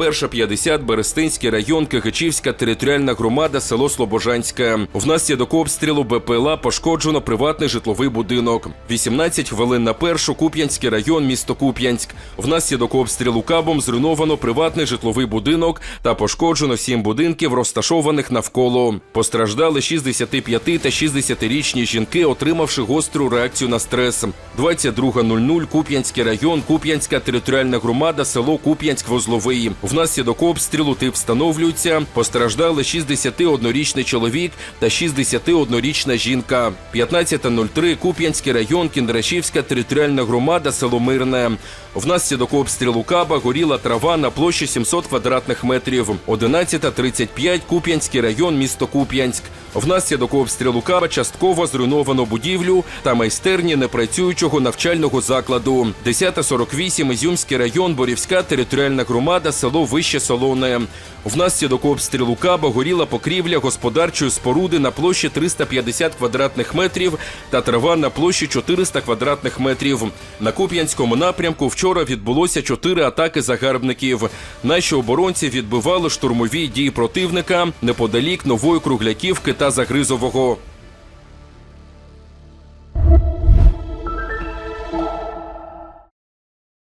Перша 50 Берестинський район, Кигичівська територіальна громада, село Слобожанське. Внаслідок обстрілу БПЛА пошкоджено приватний житловий будинок. 18 хвилин на першу Куп'янський район, місто Куп'янськ. Внаслідок обстрілу кабом зруйновано приватний житловий будинок та пошкоджено сім будинків, розташованих навколо. Постраждали 65 та 60-річні жінки, отримавши гостру реакцію на стрес. 22.00 Куп'янський район, Куп'янська територіальна громада, село Куп'янськ-Возловий. Внаслідок обстрілу тип встановлюється. Постраждали 61-річний чоловік та 61-річна жінка. 15.03 Куп'янський район, Кіндрашівська територіальна громада, село Мирне. Внаслідок обстрілу каба горіла трава на площі 700 квадратних метрів. 11.35 Куп'янський район, місто Куп'янськ. Внаслідок обстрілу каба частково зруйновано будівлю та майстерні непрацюючого навчального закладу. 10.48 Ізюмський район, Борівська територіальна громада, село Вище Солоне. Внаслідок обстрілу каба горіла покрівля господарчої споруди на площі 350 квадратних метрів та трава на площі 400 квадратних метрів. На Куп'янському напрямку вчора відбулося чотири атаки загарбників. Наші оборонці відбивали штурмові дії противника неподалік нової Кругляківки та Загризового.